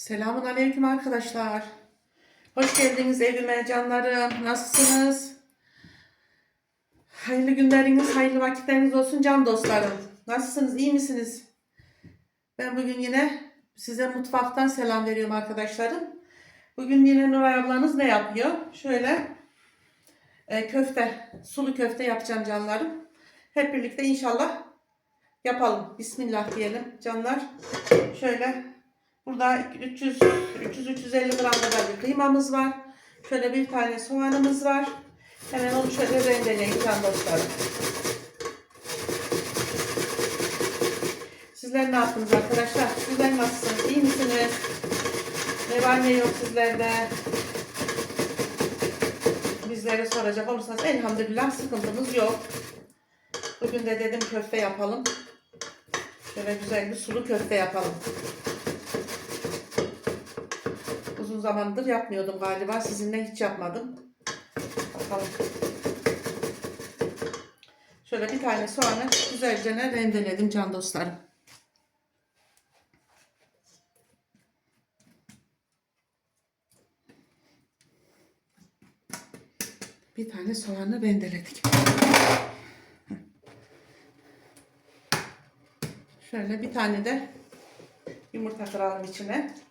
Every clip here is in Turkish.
Selamun aleyküm arkadaşlar. Hoş geldiniz evime canlarım. Nasılsınız? Hayırlı günleriniz, hayırlı vakitleriniz olsun can dostlarım. Nasılsınız, iyi misiniz? Ben bugün yine size mutfaktan selam veriyorum arkadaşlarım. Bugün yine Nuray ablanız ne yapıyor? Şöyle e, köfte, sulu köfte yapacağım canlarım. Hep birlikte inşallah yapalım. Bismillah diyelim canlar. Şöyle burada 300 300-350 gram kadar bir kıymamız var. Şöyle bir tane soğanımız var. Hemen onu şöyle rendeleyin can dostlarım. Sizler ne yaptınız arkadaşlar? Sizler nasılsınız? İyi misiniz? Ne var ne yok sizlerde? Bizlere soracak olursanız elhamdülillah sıkıntımız yok. Bugün de dedim köfte yapalım. Şöyle güzel bir sulu köfte yapalım. Uzun zamandır yapmıyordum galiba. Sizinle hiç yapmadım. Bakalım. Şöyle bir tane soğanı güzelce rendeledim can dostlarım. Bir tane soğanı rendeledik. Şöyle bir tane de yumurta kıralım içine.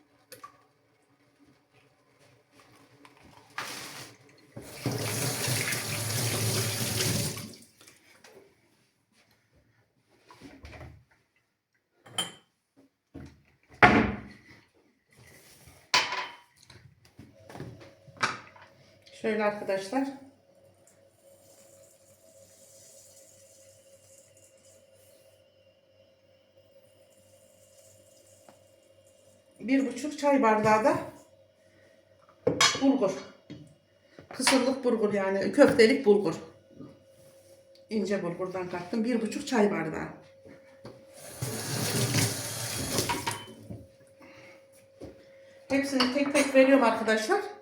Şöyle arkadaşlar. Bir buçuk çay bardağı da bulgur. Kısırlık bulgur yani köftelik bulgur. İnce bulgurdan kattım. Bir buçuk çay bardağı. Hepsini tek tek veriyorum arkadaşlar.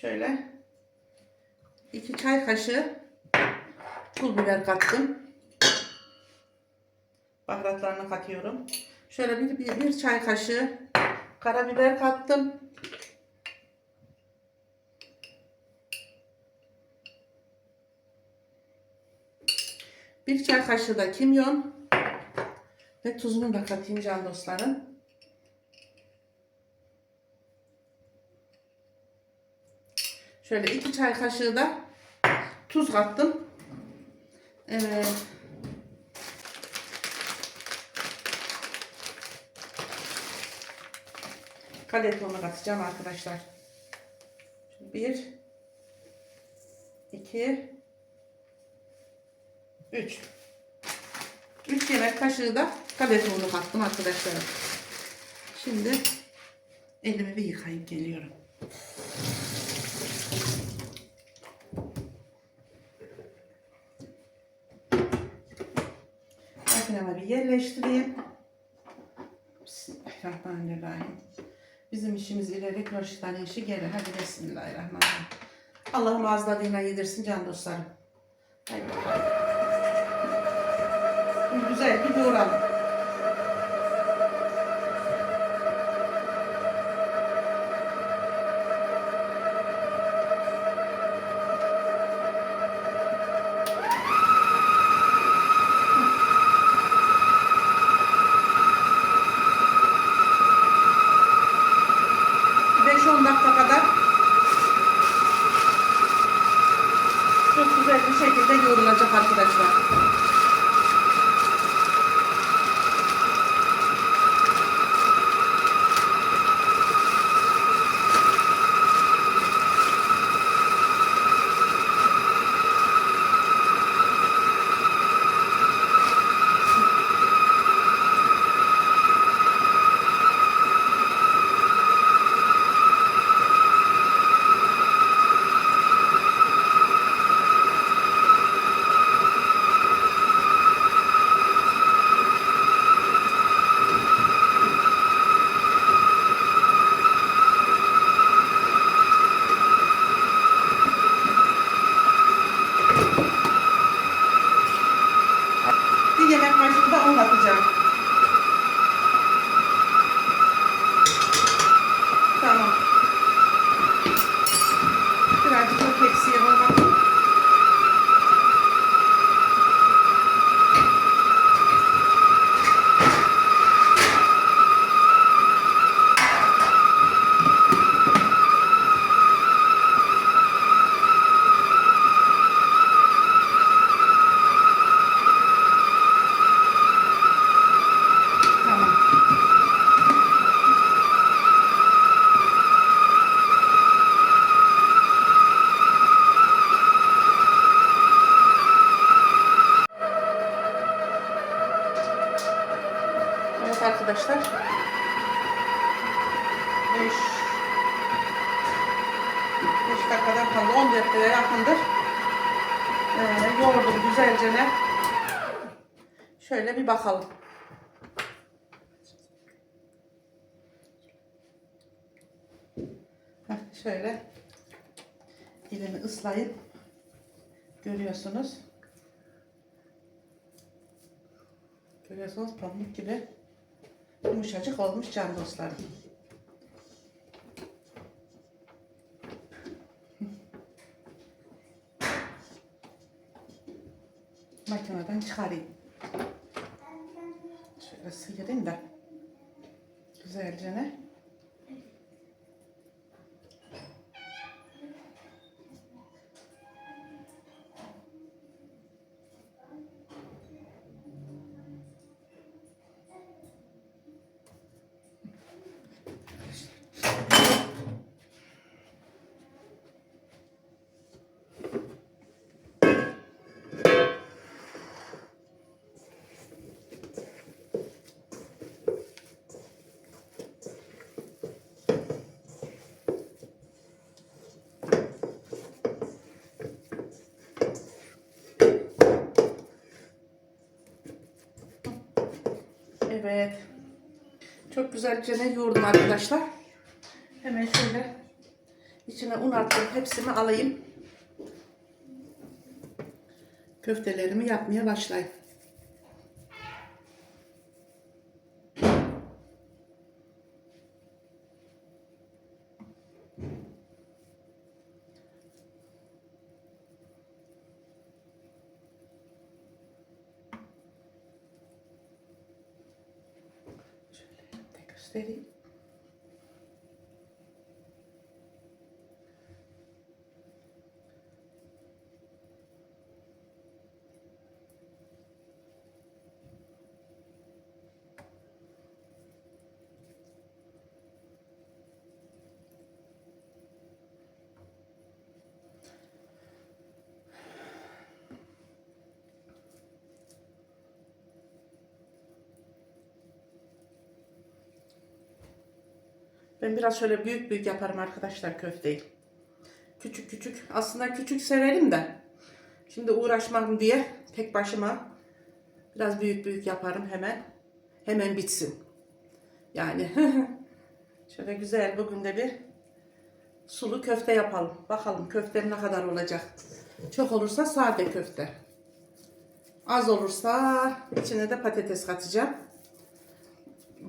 Şöyle iki çay kaşığı pul biber kattım. Baharatlarını katıyorum. Şöyle bir, bir, bir çay kaşığı karabiber kattım. Bir çay kaşığı da kimyon ve tuzunu da katayım can dostlarım. Şöyle iki çay kaşığı da tuz kattım. Evet. Kalet onu katacağım arkadaşlar. Bir, iki, üç. Üç yemek kaşığı da kalet unu kattım arkadaşlar. Şimdi elimi bir yıkayıp geliyorum. Makinemi bir yerleştireyim. Bismillahirrahmanirrahim. Bizim işimiz ileri, karşıdan işi geri. Hadi Bismillahirrahmanirrahim. Allah'ım tadıyla yedirsin can dostlarım. Haydi Güzel bir doğralım. Görüyorsunuz pamuk gibi yumuşacık olmuş can dostlarım. Makineden çıkarayım. Şöyle sıyırayım da güzelce ne? Evet. Çok güzelce ne yoğurdum arkadaşlar. Hemen şöyle içine un attım. Hepsini alayım. Köftelerimi yapmaya başlayayım. Şöyle de göstereyim. Ben biraz şöyle büyük büyük yaparım arkadaşlar köfteyi. Küçük küçük. Aslında küçük severim de. Şimdi uğraşmam diye tek başıma biraz büyük büyük yaparım hemen. Hemen bitsin. Yani şöyle güzel bugün de bir sulu köfte yapalım. Bakalım köftem ne kadar olacak. Çok olursa sade köfte. Az olursa içine de patates katacağım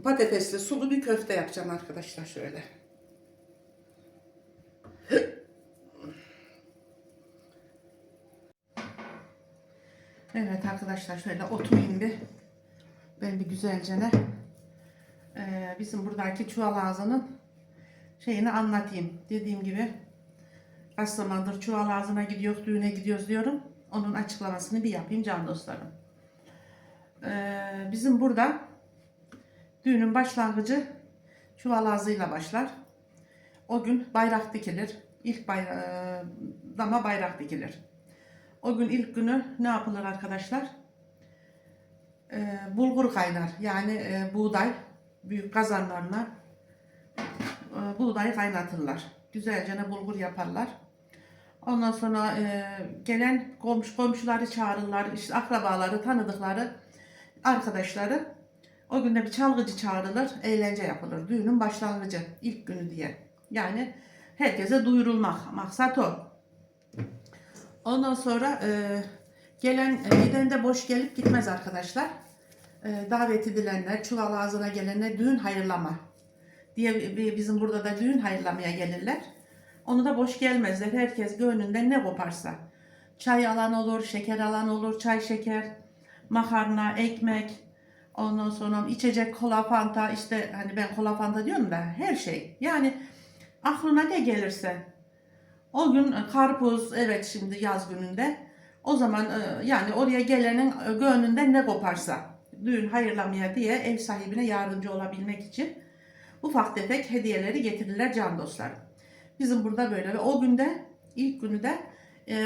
patatesli sulu bir köfte yapacağım arkadaşlar şöyle. Evet arkadaşlar şöyle oturayım bir. Ben bir güzelce ne ee, bizim buradaki çuval ağzının şeyini anlatayım. Dediğim gibi kaç zamandır çuval ağzına gidiyoruz, düğüne gidiyoruz diyorum. Onun açıklamasını bir yapayım can dostlarım. Ee, bizim burada Düğünün başlangıcı çuval ağzıyla başlar. O gün bayrak dikilir. İlk bayra dama bayrak dikilir. O gün ilk günü ne yapılır arkadaşlar? Ee, bulgur kaynar. Yani e, buğday büyük kazanlarına e, buğday kaynatırlar. Güzelce ne bulgur yaparlar. Ondan sonra e, gelen komşu komşuları çağırırlar. işte akrabaları, tanıdıkları arkadaşları o günde bir çalgıcı çağrılır, eğlence yapılır. Düğünün başlangıcı, ilk günü diye. Yani herkese duyurulmak, maksat o. Ondan sonra e, gelen, giden de boş gelip gitmez arkadaşlar. E, davet edilenler, çuval ağzına gelenler düğün hayırlama diye bizim burada da düğün hayırlamaya gelirler. Onu da boş gelmezler. Herkes gönlünden ne koparsa. Çay alan olur, şeker alan olur, çay şeker, makarna, ekmek, Ondan sonra içecek kola fanta işte hani ben kola fanta diyorum da her şey. Yani aklına ne gelirse. O gün e, karpuz evet şimdi yaz gününde. O zaman e, yani oraya gelenin e, gönlünden ne koparsa düğün hayırlamaya diye ev sahibine yardımcı olabilmek için ufak tefek hediyeleri getirirler can dostlar. Bizim burada böyle ve o günde ilk günü de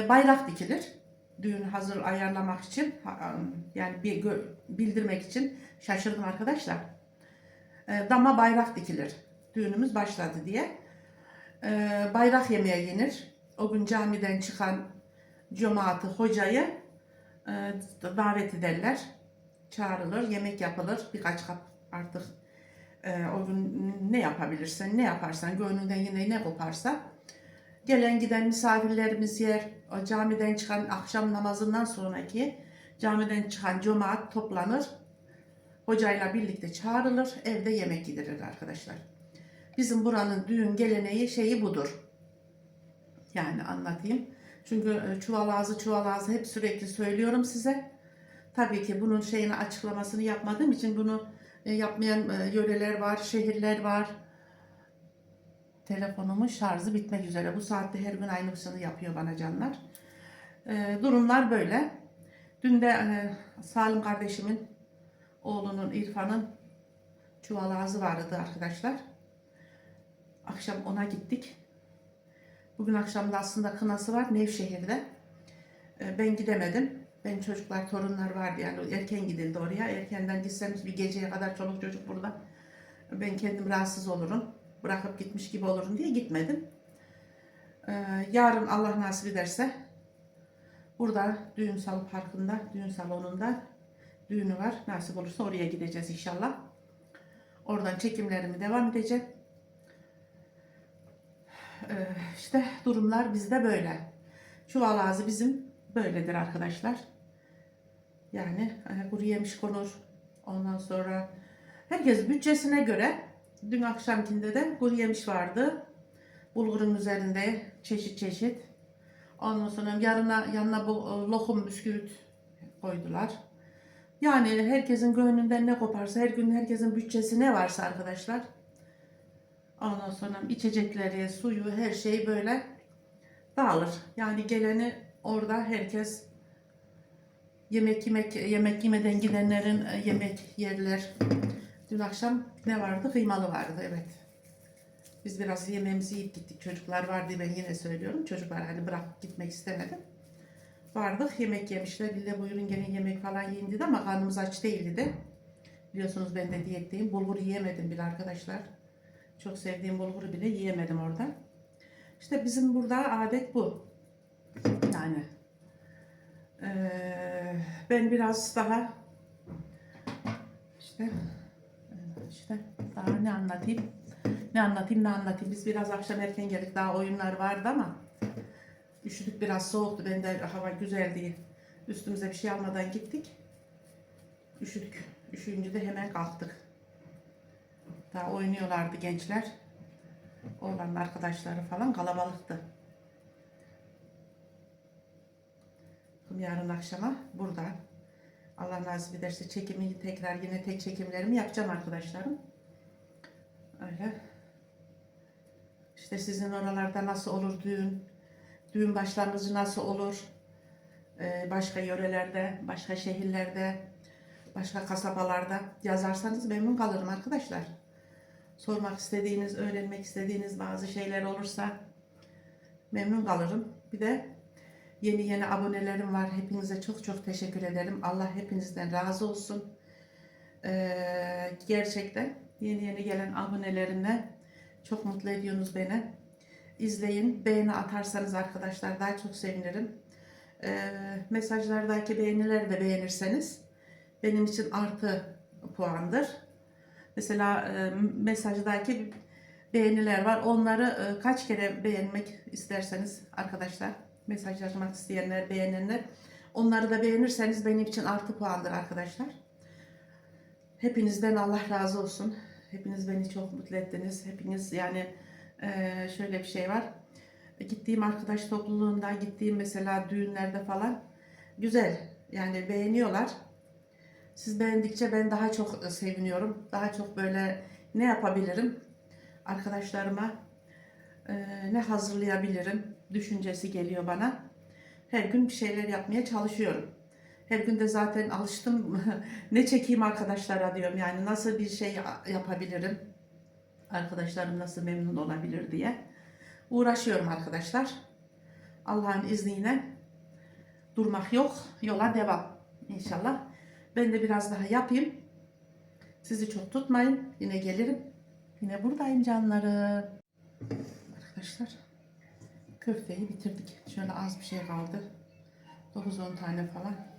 bayrak dikilir düğün hazır ayarlamak için yani bir bildirmek için şaşırdım arkadaşlar. e, dama bayrak dikilir. Düğünümüz başladı diye. E, bayrak yemeğe yenir. O gün camiden çıkan cemaati, hocayı e, davet ederler. Çağrılır, yemek yapılır. Birkaç kap artık e, o gün ne yapabilirsen, ne yaparsan, gönlünden yine ne koparsa. Gelen giden misafirlerimiz yer. Camiden çıkan akşam namazından sonraki camiden çıkan cemaat toplanır. Hocayla birlikte çağrılır. Evde yemek yedirir arkadaşlar. Bizim buranın düğün geleneği şeyi budur. Yani anlatayım. Çünkü e, çuval ağzı çuval ağzı hep sürekli söylüyorum size. Tabii ki bunun şeyini açıklamasını yapmadığım için bunu e, yapmayan e, yöreler var, şehirler var. Telefonumun şarjı bitmek üzere. Bu saatte her gün aynısını yapıyor bana canlar. E, durumlar böyle. Dün de e, Salim kardeşimin oğlunun İrfan'ın çuval ağzı vardı arkadaşlar. Akşam ona gittik. Bugün akşam da aslında kınası var Nevşehir'de. E, ben gidemedim. Benim çocuklar, torunlar vardı yani erken gidildi oraya. Erkenden gitseniz bir geceye kadar çoluk çocuk burada. Ben kendim rahatsız olurum. Bırakıp gitmiş gibi olurum diye gitmedim. Ee, yarın Allah nasip ederse burada düğün salon parkında, düğün salonunda düğünü var. Nasip olursa oraya gideceğiz inşallah. Oradan çekimlerimi devam edeceğim. Ee, işte durumlar bizde böyle. Çuval ağzı bizim böyledir arkadaşlar. Yani e, kuru yemiş konur. Ondan sonra herkes bütçesine göre dün akşamkinde de kuru yemiş vardı. Bulgurun üzerinde çeşit çeşit. Ondan sonra yarına yanına bu e, lokum bisküvit koydular. Yani herkesin gönlünden ne koparsa, her gün herkesin bütçesi ne varsa arkadaşlar. Ondan sonra içecekleri, suyu, her şey böyle dağılır. Yani geleni orada herkes yemek yemek yemek yemeden gidenlerin e, yemek yerler. Dün akşam ne vardı? Kıymalı vardı evet. Biz biraz yemeğimizi yiyip gittik. Çocuklar vardı ben yine söylüyorum. Çocuklar hani bırakıp gitmek istemedim. Vardık yemek yemişler. De buyurun gelin yemek falan yiyin dedi ama karnımız aç değildi de. Biliyorsunuz ben de diyetteyim. Bulgur yiyemedim bile arkadaşlar. Çok sevdiğim bulguru bile yiyemedim orada. İşte bizim burada adet bu. Yani eee, ben biraz daha işte daha ne anlatayım? Ne anlatayım ne anlatayım? Biz biraz akşam erken geldik daha oyunlar vardı ama üşüdük biraz soğuktu. Ben de hava güzel değil üstümüze bir şey almadan gittik. Üşüdük. Üşüyünce de hemen kalktık. Daha oynuyorlardı gençler. Oğlanın arkadaşları falan kalabalıktı. Yarın akşama burada. Allah nasip ederse çekimi tekrar yine tek çekimlerimi yapacağım arkadaşlarım. Öyle. İşte sizin oralarda nasıl olur düğün? Düğün başlangıcı nasıl olur? Ee, başka yörelerde, başka şehirlerde, başka kasabalarda yazarsanız memnun kalırım arkadaşlar. Sormak istediğiniz, öğrenmek istediğiniz bazı şeyler olursa memnun kalırım. Bir de Yeni yeni abonelerim var. Hepinize çok çok teşekkür ederim. Allah hepinizden razı olsun. Ee, gerçekten yeni yeni gelen abonelerimle çok mutlu ediyorsunuz beni. İzleyin, beğeni atarsanız arkadaşlar daha çok sevinirim. Ee, mesajlardaki beğenileri de beğenirseniz benim için artı puandır. Mesela e, mesajdaki beğeniler var. Onları e, kaç kere beğenmek isterseniz arkadaşlar mesaj yazmak isteyenler, beğenenler. Onları da beğenirseniz benim için artı puandır arkadaşlar. Hepinizden Allah razı olsun. Hepiniz beni çok mutlu ettiniz. Hepiniz yani e, şöyle bir şey var. Gittiğim arkadaş topluluğunda, gittiğim mesela düğünlerde falan güzel. Yani beğeniyorlar. Siz beğendikçe ben daha çok seviniyorum. Daha çok böyle ne yapabilirim? Arkadaşlarıma e, ne hazırlayabilirim? düşüncesi geliyor bana. Her gün bir şeyler yapmaya çalışıyorum. Her gün de zaten alıştım. ne çekeyim arkadaşlara diyorum. Yani nasıl bir şey yapabilirim? Arkadaşlarım nasıl memnun olabilir diye. Uğraşıyorum arkadaşlar. Allah'ın izniyle durmak yok. Yola devam. İnşallah. Ben de biraz daha yapayım. Sizi çok tutmayın. Yine gelirim. Yine buradayım canlarım. Arkadaşlar köfteyi bitirdik. Şöyle az bir şey kaldı. 9-10 tane falan.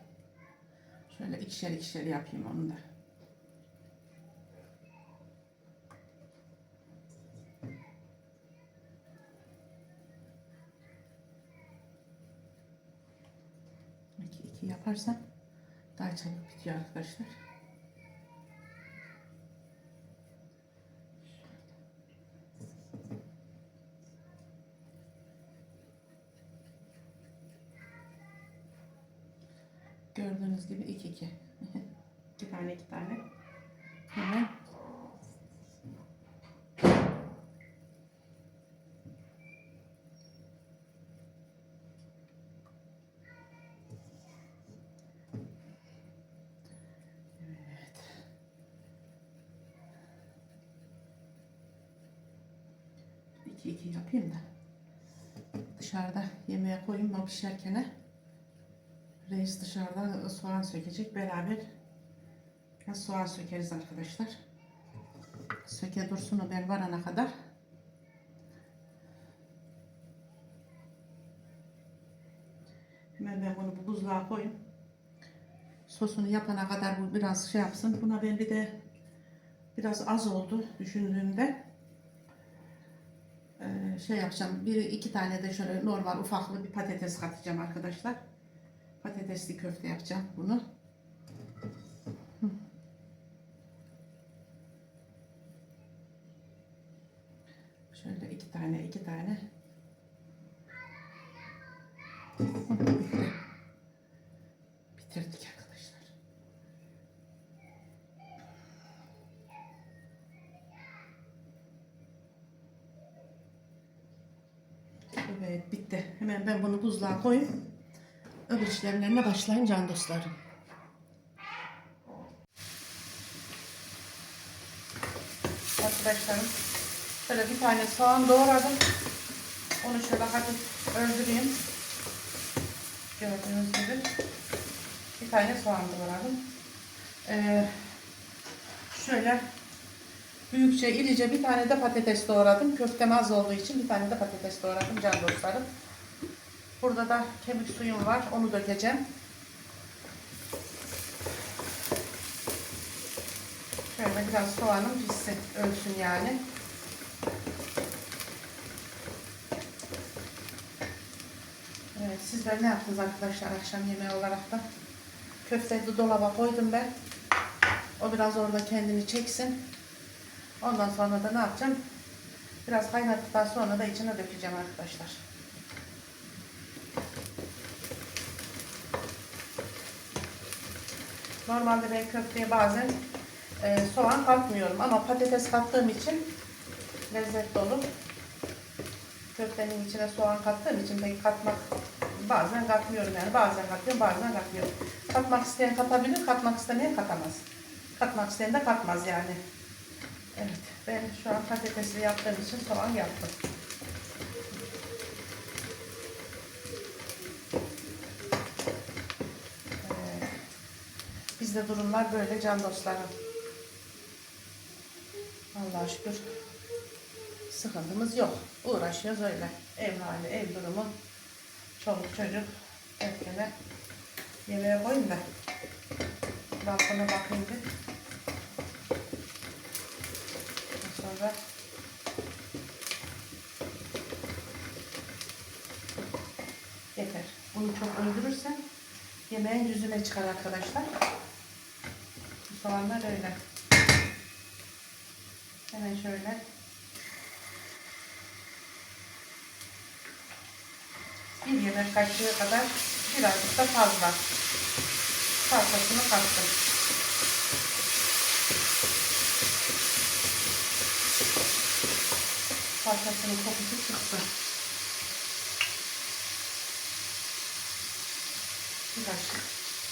Şöyle ikişer ikişer yapayım onu da. İki, iki yaparsam daha çabuk bitiyor arkadaşlar. Gördüğünüz gibi iki iki. iki tane iki tane. Hemen. İki iki yapayım da dışarıda yemeğe koyayım o pişerken reis dışarıda soğan sökecek beraber biraz soğan sökeriz arkadaşlar söke dursun o ben varana kadar hemen ben bunu bu buzluğa koyayım sosunu yapana kadar bu biraz şey yapsın. Buna ben bir de biraz az oldu düşündüğümde. Ee, şey yapacağım. Bir iki tane de şöyle normal ufaklı bir patates katacağım arkadaşlar. Patatesli köfte yapacağım bunu. Şöyle iki tane iki tane. Bitirdik arkadaşlar. Evet bitti. Hemen ben bunu buzluğa koyayım. Öbür işlemlerine başlayın can dostlarım. Arkadaşlarım şöyle bir tane soğan doğradım. Onu şöyle hafif öldüreyim. Gördüğünüz gibi bir tane soğan doğradım. Ee, şöyle büyükçe irice bir tane de patates doğradım. Köftem az olduğu için bir tane de patates doğradım can dostlarım. Burada da kemik suyum var. Onu dökeceğim. Şöyle biraz soğanım pişsin, ölsün yani. Evet, sizler ne yaptınız arkadaşlar akşam yemeği olarak da? Köfteyi dolaba koydum ben. O biraz orada kendini çeksin. Ondan sonra da ne yapacağım? Biraz kaynattıktan sonra da içine dökeceğim arkadaşlar. Normalde ben köfteye bazen e, soğan katmıyorum ama patates kattığım için lezzetli olur. Köftenin içine soğan kattığım için pek katmak bazen katmıyorum yani bazen katıyorum bazen katmıyorum. Katmak isteyen katabilir, katmak istemeyen katamaz. Katmak isteyen de katmaz yani. Evet ben şu an patatesli yaptığım için soğan yaptım. Bizde durumlar böyle can dostlarım. Allah'a şükür sıkıntımız yok. Uğraşıyoruz öyle. Ev hali, ev durumu. Çoluk çocuk erkene yemeğe koyun da balkona bakayım bir. Sonra yeter. Bunu çok öldürürsen yemeğin yüzüne çıkar arkadaşlar. Bu soğanlar öyle. Hemen şöyle bir yemek kaşığı kadar birazcık da fazla salçasını kattım. Salçasının kokusu çıksın. Bir kaşık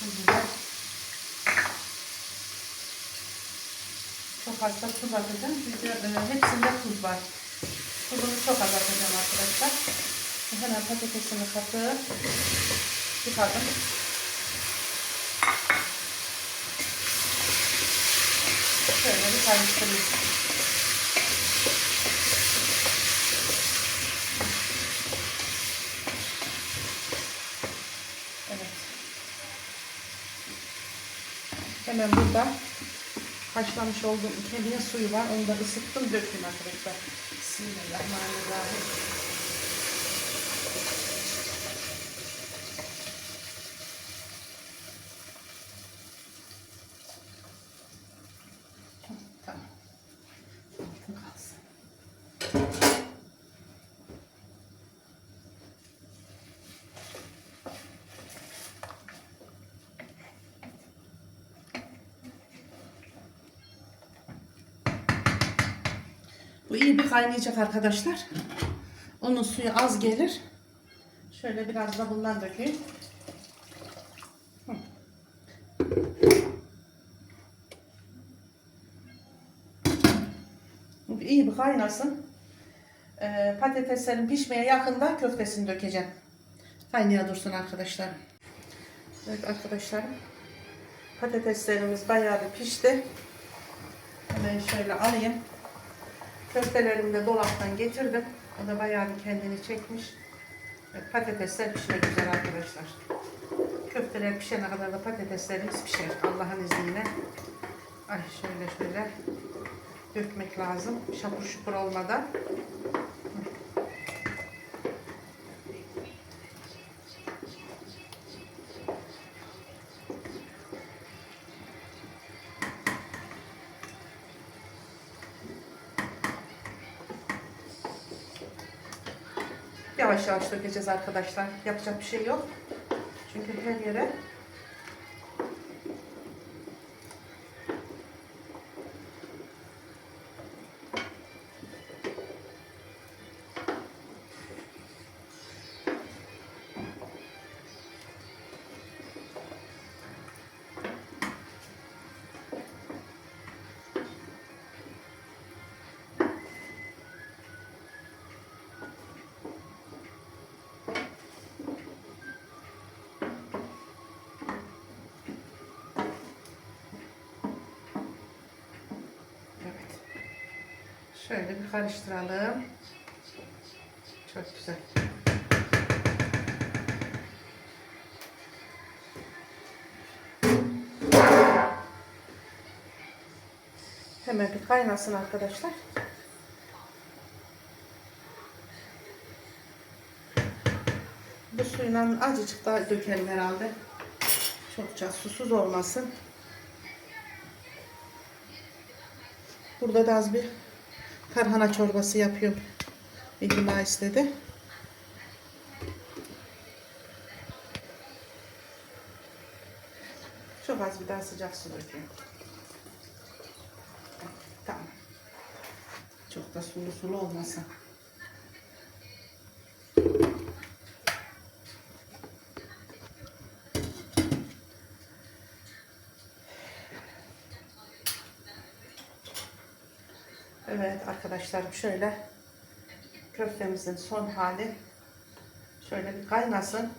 tuz biber. Da tuz atacağım çünkü e, hepsinde tuz var. Tuzunu çok az atacağım arkadaşlar. Hemen patatesini katıp yıkadım. Şöyle bir karıştırayım. Evet. Hemen burada haşlamış olduğum kedinin suyu var. Onu da ısıttım döktüm arkadaşlar. Bismillahirrahmanirrahim. Bu iyi bir kaynayacak arkadaşlar. Onun suyu az gelir. Şöyle biraz da bundan dökeyim. Bu İyi bir kaynasın. Ee, patateslerin pişmeye yakında köftesini dökeceğim. Kaynaya dursun arkadaşlar. Evet arkadaşlar. Patateslerimiz bayağı bir pişti. Hemen şöyle alayım. Köftelerimi de dolaptan getirdim. O da bayağı bir kendini çekmiş. Evet, patatesler pişmek üzere arkadaşlar. Köfteler pişene kadar da patateslerimiz pişer. Allah'ın izniyle. Ay şöyle şöyle dökmek lazım. Şapur şupur olmadan. Yavaş yavaş dökeceğiz arkadaşlar. Yapacak bir şey yok. Çünkü her yere Şöyle bir karıştıralım. Çok güzel. Hemen bir kaynasın arkadaşlar. Bu suyla azıcık daha dökelim herhalde. Çokça susuz olmasın. Burada da az bir tarhana çorbası yapıyorum. İlgima istedi. Çok az bir daha sıcak su döküyorum. Tamam. Çok da sulu sulu olmasın. Evet arkadaşlarım şöyle köftemizin son hali şöyle bir kaynasın.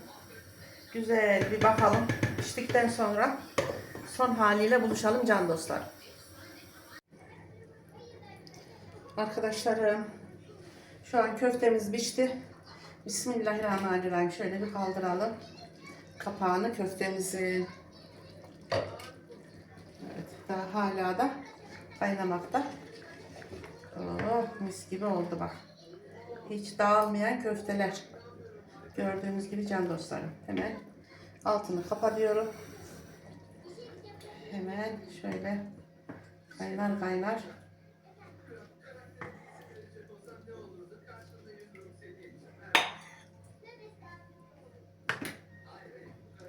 Güzel bir bakalım. Piştikten sonra son haliyle buluşalım can dostlar. Arkadaşlarım şu an köftemiz pişti. Bismillahirrahmanirrahim. Şöyle bir kaldıralım. Kapağını köftemizin. Evet, daha hala da kaynamakta. Oh mis gibi oldu bak. Hiç dağılmayan köfteler. Gördüğünüz gibi can dostlarım. Hemen altını kapatıyorum. Hemen şöyle kaynar kaynar.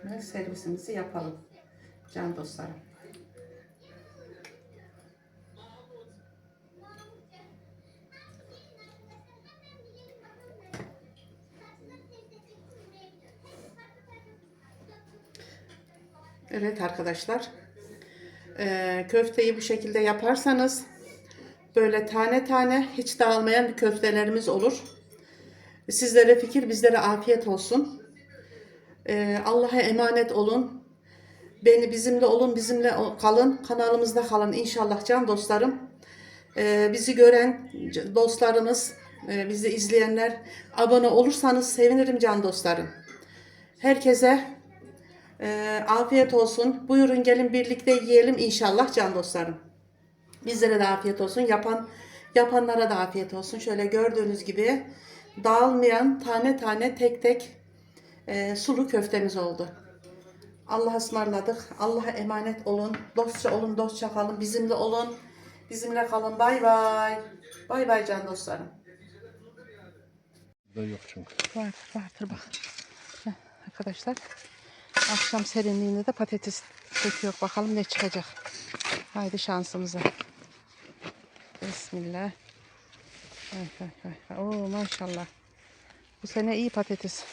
Ve servisimizi yapalım. Can dostlarım. Evet arkadaşlar. Ee, köfteyi bu şekilde yaparsanız böyle tane tane hiç dağılmayan köftelerimiz olur. Sizlere fikir bizlere afiyet olsun. Ee, Allah'a emanet olun. Beni bizimle olun, bizimle kalın, kanalımızda kalın inşallah can dostlarım. Ee, bizi gören dostlarımız, e, bizi izleyenler abone olursanız sevinirim can dostlarım. Herkese e, afiyet olsun. Buyurun gelin birlikte yiyelim inşallah can dostlarım. Bizlere de afiyet olsun. Yapan yapanlara da afiyet olsun. Şöyle gördüğünüz gibi dağılmayan tane tane tek tek e, sulu köftemiz oldu. Allah'a ısmarladık. Allah'a emanet olun. Dostça olun, dostça kalın. Bizimle olun. Bizimle kalın. Bay bay. Bay bay can dostlarım. Da yok çünkü. Var, vardır bak. Arkadaşlar. Akşam serinliğinde de patates döküyor. Bakalım ne çıkacak. Haydi şansımıza. Bismillah. Ay, ay, ay. Oo maşallah. Bu sene iyi patates.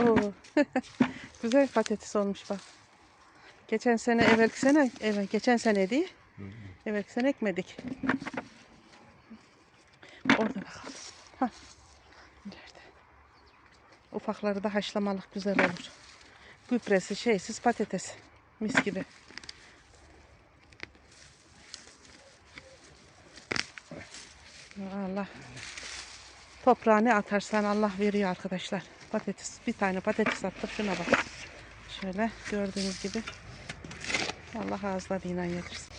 Oo. Güzel patates olmuş bak. Geçen sene, evvelki sene, evet geçen sene değil. Evvelki sene ekmedik. Orada bakalım. Hah. Ufakları da haşlamalık güzel olur. Gübresi şeysiz patates. Mis gibi. Allah. Toprağa ne atarsan Allah veriyor arkadaşlar. Patates. Bir tane patates attık. Şuna bak. Şöyle gördüğünüz gibi. Allah ağızlarıyla yedirsin.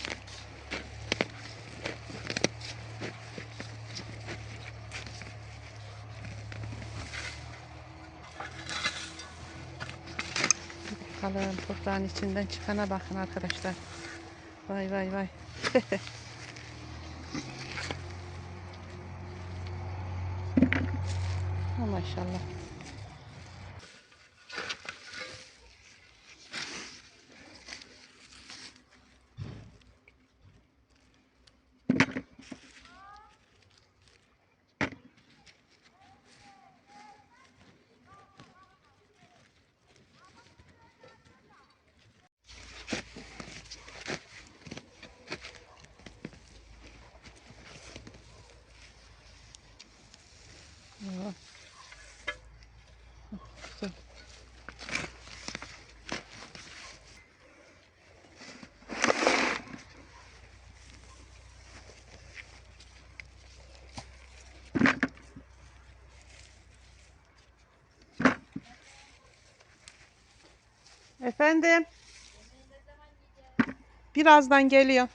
Bakalım toprağın içinden çıkana bakın arkadaşlar. Vay vay vay. Maşallah. Ya. Güzel. Efendim. Birazdan geliyor.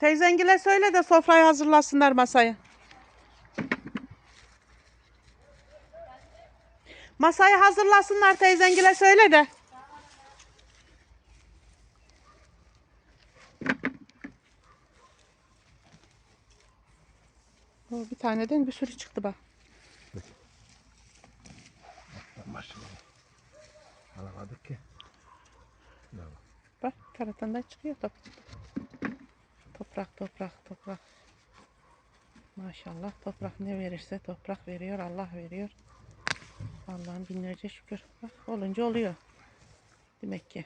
Teyzengile söyle de sofrayı hazırlasınlar masayı. Masayı hazırlasınlar teyzengile söyle de. Bir taneden bir sürü çıktı bak. Maşallah. Alamadık ki. Bak. Bak tarafından çıkıyor top. Toprak toprak toprak. Maşallah toprak ne verirse toprak veriyor Allah veriyor. Allah'ın binlerce şükür. Bak olunca oluyor. Demek ki.